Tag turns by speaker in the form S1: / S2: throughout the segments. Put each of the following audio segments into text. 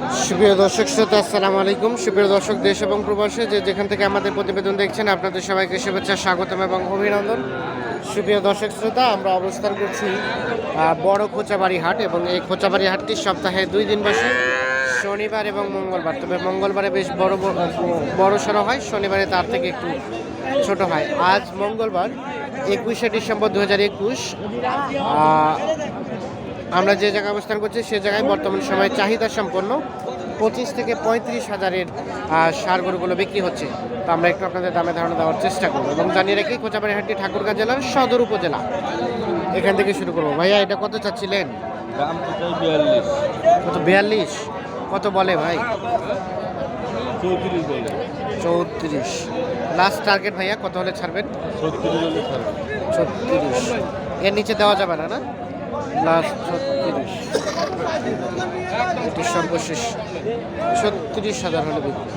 S1: সুপ্রিয় দর্শক শ্রোতা, আসসালামু আলাইকুম। সুপ্রিয় দর্শক, দেশ এবং প্রবাসে যে যেখান থেকে আমাদের প্রতিবেদন দেখছেন, আপনাদের সবাইকে শুভেচ্ছা, স্বাগতম এবং অভিনন্দন। সুপ্রিয় দর্শক শ্রোতা, আমরা অবস্থান করছি বড় খোঁচাবাড়ি হাট এবং এই খোঁচাবাড়ি হাটটি সপ্তাহে দুই দিন বসে। শনিবার এবং মঙ্গলবার, তবে মঙ্গলবারে বেশ বড় বড় সড়ো হয়। শনিবারে তার থেকে একটু ছোট হয়। আজ মঙ্গলবার, একুশে ডিসেম্বর দু হাজার একুশ আমরা যে জায়গায় অবস্থান করছি সে জায়গায় বর্তমান সময়ে চাহিদা সম্পন্ন পঁচিশ থেকে পঁয়ত্রিশ হাজারের সার গরুগুলো বিক্রি হচ্ছে। তো আমরা একটু আপনাদের দামে ধারণা দেওয়ার চেষ্টা করব এবং জানিয়ে রাখি কোচাবাড়িহাটটি ঠাকুরগাঁ জেলার সদর উপজেলা। এখান থেকে শুরু করব। ভাইয়া এটা কত চাচ্ছিলেন? কত বিয়াল্লিশ? কত বলে ভাই?
S2: চৌত্রিশ
S1: লাস্ট টার্গেট ভাইয়া কত হলে ছাড়বেন।
S2: ছত্রিশ।
S1: এর নিচে দেওয়া যাবে না না? লাস্ট ছত্রিশ। এটি সর্বশেষ। ছত্রিশ হাজার হলে বিক্রি।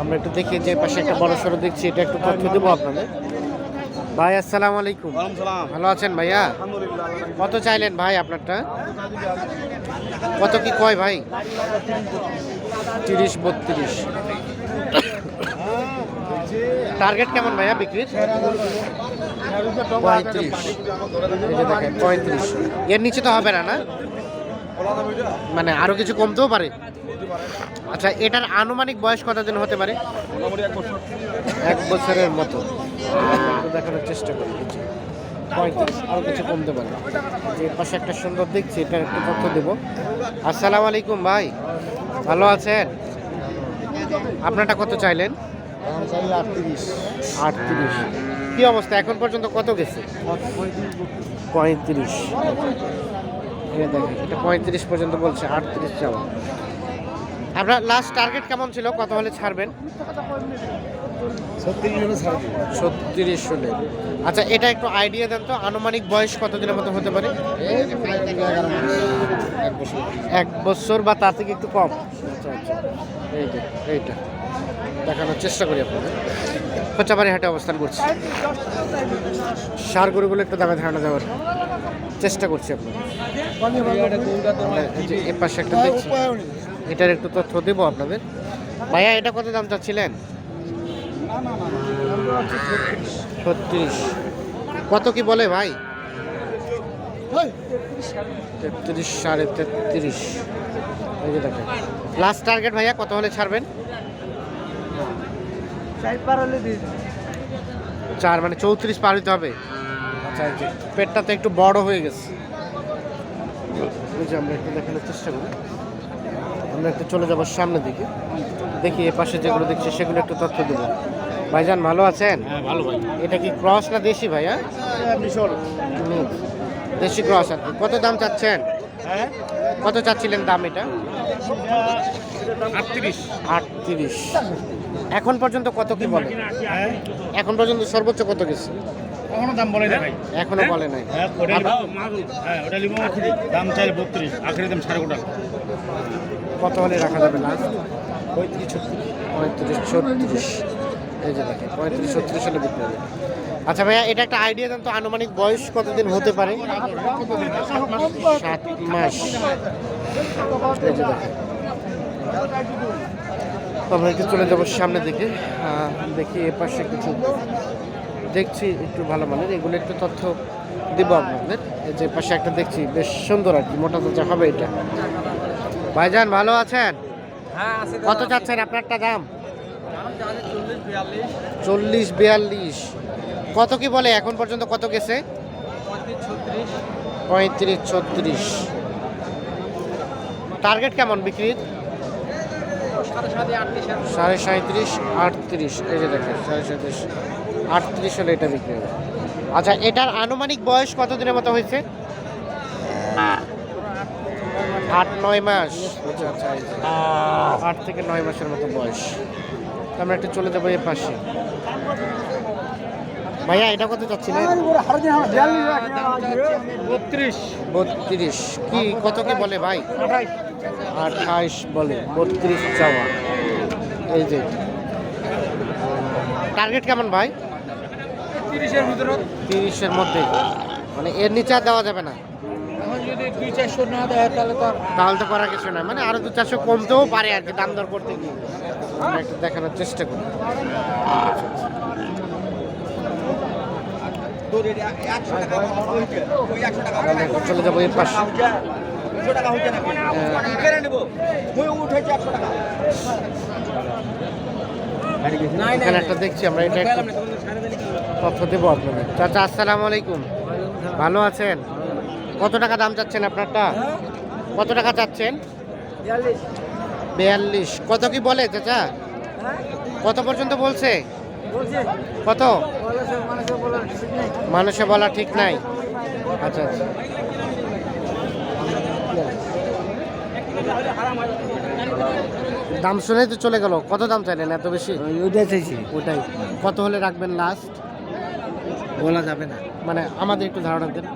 S1: আমরা একটু দেখি যে পাশে একটা বড় সড়ো দেখছি এটা একটু তথ্য দেবো আপনাদের। ভাই আসসালামু আলাইকুম। ভালো আছেন ভাইয়া? কত চাইলেন ভাই আপনারটা? কত কি কয় ভাই? তিরিশ বত্রিশ। টার্গেট কেমন ভাইয়া বিক্রির? পঁয়ত্রিশ। এর নিচে তো হবে না না? মানে আরও কিছু কমতেও পারে? আচ্ছা এটার আনুমানিক বয়স কতদিন হতে পারে?
S2: এক
S1: বছরের মতো। দেখানোর চেষ্টা করি কিছু পঁয়ত্রিশ আরও কিছু কমতে পারে। যে পাশে একটা সুন্দর দেখছি এটার একটু তথ্য দেবো। আসসালামু আলাইকুম ভাই ভালো আছেন? আপনারটা কত চাইলেন?
S2: আটত্রিশ।
S1: আটত্রিশ। কি অবস্থা? এখন পর্যন্ত কত গেছে? পঁয়ত্রিশ। এই দেখেন এটা পঁয়ত্রিশ পর্যন্ত বলছে আটত্রিশ যাওয়া। আপনার লাস্ট টার্গেট কেমন ছিল? কত হলে ছাড়বেন?
S2: ছত্রিশ
S1: হলে আচ্ছা এটা একটু আইডিয়া দেন তো আনুমানিক বয়স কতদিনের মতো হতে পারে?
S2: এক বছর।
S1: এক বছর বা তার থেকে একটু কম? আচ্ছা আচ্ছা। এই যে এইটা। দেখানোর চেষ্টা করি আপনাদের। খোঁচাবাড়ি হাটে অবস্থান করছি। সার গরুগুলো একটু দামে ধারণা দেওয়ার চেষ্টা করছি আপনাদের। পাশে একটা এটার একটু তথ্য দেবো আপনাদের। ভাইয়া, এটা কত দাম চাচ্ছিলেন? ছত্রিশ। কত কি বলে ভাই? তেত্রিশ সাড়ে তেত্রিশ। লাস্ট টার্গেট ভাইয়া, কত হলে ছাড়বেন? চার মানে চৌত্রিশ পার হতে হবে? আচ্ছা পেটটা তো একটু বড় হয়ে গেছে। আমরা একটু দেখানোর চেষ্টা করি। আমরা একটু চলে যাব সামনের দিকে। দেখি এ পাশে যেগুলো দেখছি সেগুলো একটু তথ্য দেবো। ভাইজান ভালো আছেন?
S2: হ্যাঁ ভালো ভাই।
S1: এটা কি ক্রস না দেশি ভাইয়া
S2: মিশর।
S1: দেশি ক্রস আর কত দাম চাচ্ছেন?
S2: হ্যাঁ
S1: কত চাচ্ছিলেন দাম এটা?
S2: আটত্রিশ।
S1: আটত্রিশ। এখন পর্যন্ত কত কি বলে?
S2: হ্যাঁ?
S1: এখন পর্যন্ত সর্বোচ্চ কত গেছে?
S2: কখনো দাম বলে না
S1: এখনও বলে নাই।
S2: হ্যাঁ ওটা হ্যাঁ দাম চাই বত্রিশ আখরি দাম সাড়ে গোটা।
S1: কত হলে রাখা যাবে লাস্ট পঁয়ত্রিশ ছত্রিশ। পঁয়ত্রিশ ছত্রিশ। এই যে দেখেন পঁয়ত্রিশ ছত্রিশ হলে বিক্রি হবে। আচ্ছা ভাইয়া এটা একটা আইডিয়া দেন তো আনুমানিক বয়স কতদিন হতে পারে? সাত মাস। আমরা একটু চলে যাব সামনে দিকে। দেখি এ পাশে কিছু দেখছি একটু ভালো মানের। এগুলো একটু তথ্য দিব আপনাদের। যে পাশে একটা দেখছি বেশ সুন্দর আর কি মোটা তাজা হবে এটা। ভাইজান ভালো আছেন? কত চাচ্ছেন আপনারটা দাম? চল্লিশ বিয়াল্লিশ। কত কি বলে এখন পর্যন্ত কত গেছে? পঁয়ত্রিশ, ছত্রিশ। টার্গেট কেমন বিক্রির? সাড়ে সাঁত্রিশ আটত্রিশ। এই যে দেখেন, সাড়ে সাঁত্রিশ আটত্রিশ হলে এটা বিক্রি হবে। আচ্ছা এটার আনুমানিক বয়স কতদিনের মতো হয়েছে? আট নয় মাস। আচ্ছা আচ্ছা। আট থেকে নয় মাসের মতো বয়স। আমরা একটু চলে যাব এর পাশে। ভাইয়া এটা কত চাচ্ছিলেন?
S2: বত্রিশ।
S1: বত্রিশ। কি কত কি বলে ভাই? আঠাইশ। বলে বত্রিশ চাওয়া। এই যে। টার্গেট কেমন ভাই?
S2: তিরিশের ভিতরে
S1: তিরিশের মধ্যে। মানে এর নিচে আর দেওয়া যাবে না?
S3: তাহলে তো
S1: করার কিছু না মানে আরও দু চারশো কমতেও পারে আর কি দাম দর করতে গিয়ে। একটু দেখানোর চেষ্টা করি। চলে যাব এর পাশে। এখানে একটা দেখছি আমরা এটা তথ্য দেবো আপনাদের চাচা আসসালামু আলাইকুম। ভালো আছেন? কত টাকা দাম চাচ্ছেন আপনারটা? কত টাকা চাচ্ছেন? বিয়াল্লিশ। কত কি বলে চাচা? কত পর্যন্ত বলছে? কত? মানুষে বলা ঠিক নাই। আচ্ছা আচ্ছা। দাম শুনেই তো চলে গেল। কত দাম চাইলেন? এত বেশি?
S3: ওইটাই চাইছি।
S1: ওটাই কত হলে রাখবেন লাস্ট
S3: বলা যাবে না।
S1: মানে আমাদের একটু ধারণা দেন।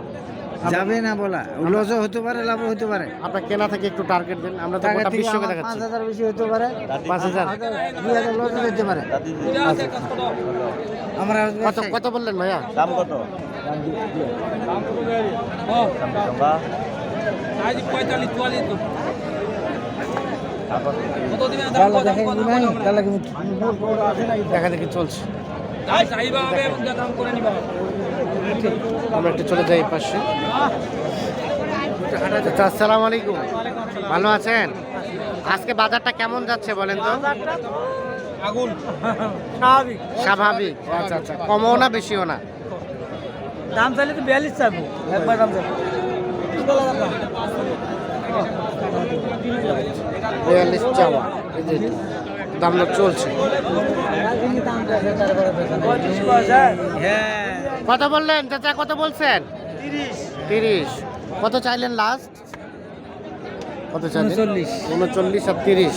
S3: যাবে না বলা। লসও হতে পারে লাভও হতে পারে।
S1: আপনার কেনা থেকে একটু টার্গেট দেন আমরা তো গোটা বিশ্বকে দেখাচ্ছি।
S3: পাঁচ হাজার বেশি হতে পারে।
S1: পাঁচ হাজার।
S3: দুই হাজার লসও যেতে পারে। আমরা
S1: কত কত বললেন ভাইয়া?
S2: দাম কত?
S3: তাহলে দেখেন কি নাই তাহলে কি
S1: দেখা দেখি চলছে। আমরা একটু চলে যাই পাশে। আচ্ছা, আসসালামু আলাইকুম। ভালো আছেন? আজকে বাজারটা কেমন যাচ্ছে বলেন তো?
S3: স্বাভাবিক।
S1: স্বাভাবিক। আচ্ছা আচ্ছা। কমও না বেশিও না?
S3: দাম চাইলে তো বিয়াল্লিশ চাইব। একবার দাম চাইব।
S1: বিয়াল্লিশ চাওয়া। দাম দর চলছে।
S3: হ্যাঁ
S1: কত বললেন? চাচা কত বলছেন? তিরিশ। কত চাইলেন লাস্ট কত চাইলেন?
S3: উনচল্লিশ।
S1: উনচল্লিশ আর তিরিশ।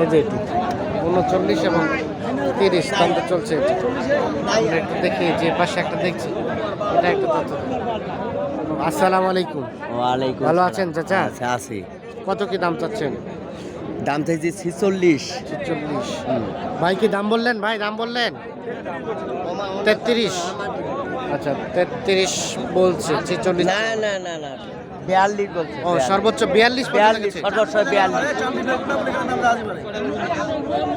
S1: এই যে উনচল্লিশ এবং তিরিশ দাম তো চলছে। আমরা একটু দেখি যে পাশে একটা দেখছি। এটা একটা তথ্য। আসসালামু আলাইকুম।
S4: ওয়ালাইকুম
S1: ভালো আছেন চাচা?
S4: আচ্ছা আছি।
S1: কত কি দাম চাচ্ছেন?
S4: দাম চাইছি ছিচল্লিশ।
S1: ছেচল্লিশ। ভাই কি দাম বললেন? ভাই দাম বললেন? তেত্রিশ। আচ্ছা তেত্রিশ বলছে ছেচল্লিশ।
S4: না না না না। বিয়াল্লিশ বলছে
S1: ও সর্বোচ্চ বিয়াল্লিশ
S4: বিয়াল্লিশ সর্বোচ্চ বিয়াল্লিশ।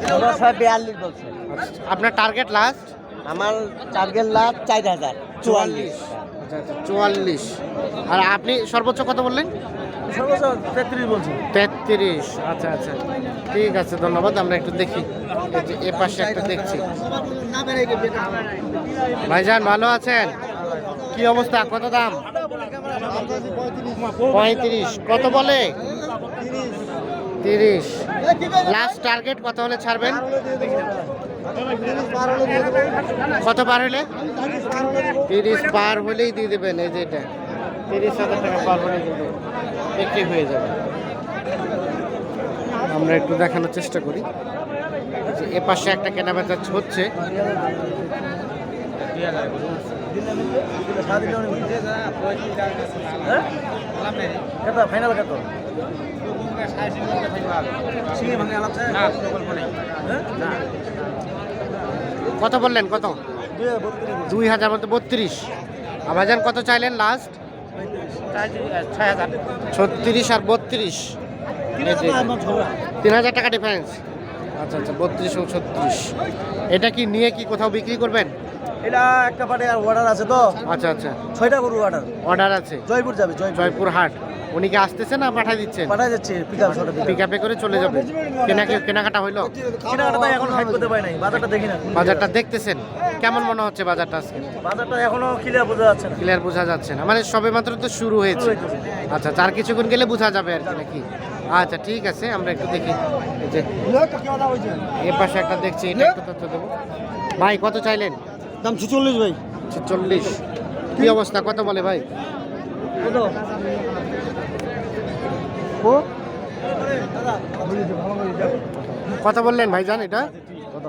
S4: সর্বোচ্চ বিয়াল্লিশ বলছে।
S1: আপনার টার্গেট লাস্ট
S4: আমার টার্গেট লাভ চার হাজার চুয়াল্লিশ।
S1: আচ্ছা আচ্ছা চুয়াল্লিশ। আর আপনি সর্বোচ্চ কত বললেন?
S3: সর্বোচ্চ তেত্রিশ বলছি
S1: তেত্রিশ। আচ্ছা আচ্ছা। ঠিক আছে ধন্যবাদ। আমরা একটু দেখি। এ পাশে একটা দেখছি। ভাইজান ভালো আছেন? কি অবস্থা? কত দাম? পঁয়ত্রিশ। কত বলে? তিরিশ। লাস্ট টার্গেট কত হলে ছাড়বেন? কত পার হলে? তিরিশ পার হলেই দিয়ে দেবেন, এই যে এটা। তিরিশ হাজার টাকা পার হলে কিন্তু বিক্রি হয়ে যাবে। আমরা একটু দেখানোর চেষ্টা করি। এ পাশে একটা কেনাবেচা হচ্ছে।
S3: ফাইনাল কত
S1: কত বললেন, কত? দুই হাজার মধ্যে বত্রিশ। আভাজান কত চাইলেন লাস্ট ছত্রিশ আর বত্রিশ। তিন হাজার টাকা ডিফারেন্স আচ্ছা আচ্ছা বত্রিশ ও ছত্রিশ। এটা কি নিয়ে কি কোথাও বিক্রি করবেন?
S3: এটা একটা পাটে আর অর্ডার আছে তো?
S1: আচ্ছা আচ্ছা।
S3: ছয়টা গরু অর্ডার
S1: অর্ডার আছে?
S3: জয়পুর যাবে জয়পুর।
S1: হাট। উনি কি আসতেছে না পাঠাই দিচ্ছেন?
S3: পাঠাই যাচ্ছে
S1: পিক আপে করে চলে যাবে। কেনা কেনাকাটা হইল?
S3: কেনাকাটা এখন হাইট করতে পারি নাই। বাজারটা দেখি না।
S1: বাজারটা দেখতেছেন? কেমন মনে হচ্ছে বাজারটা আজকে?
S3: বাজারটা এখনও ক্লিয়ার বোঝা যাচ্ছে না।
S1: ক্লিয়ার বোঝা যাচ্ছে না। মানে সবে মাত্র তো শুরু হয়েছে। আচ্ছা চার কিছুক্ষণ গেলে বোঝা যাবে আর কি নাকি? আচ্ছা ঠিক আছে আমরা একটু দেখি। এই যে এ পাশে একটা দেখছি এটা একটু তথ্য দেবো। ভাই কত চাইলেন?
S3: দাম ছিচল্লিশ ভাই।
S1: চল্লিশ কি অবস্থা? কত বলে ভাই?
S3: কত? ও?
S1: কত বললেন ভাই জান এটা?
S3: কত?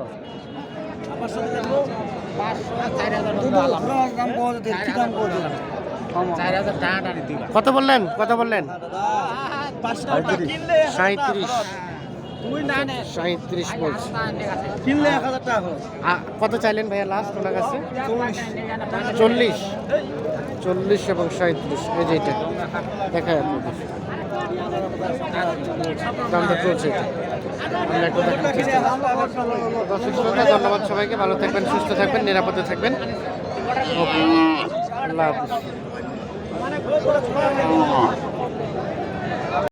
S3: কত
S1: বললেন? কত বললেন? সাঁত্রিশ সাঁত্রিশ বলছে।
S3: কিনলে এক হাজার টাকা
S1: কত চাইলেন ভাইয়া লাস্ট ওনার কাছে? চল্লিশ। চল্লিশ। এবং সাঁত্রিশ এই যে এটা। আপনাদের। দামটা চলছে এটা। আমরা একটু দেখার চেষ্টা দর্শক শ্রোতা ধন্যবাদ সবাইকে। ভালো থাকবেন সুস্থ থাকবেন নিরাপদে থাকবেন। ওকে আল্লাহ হাফিজ।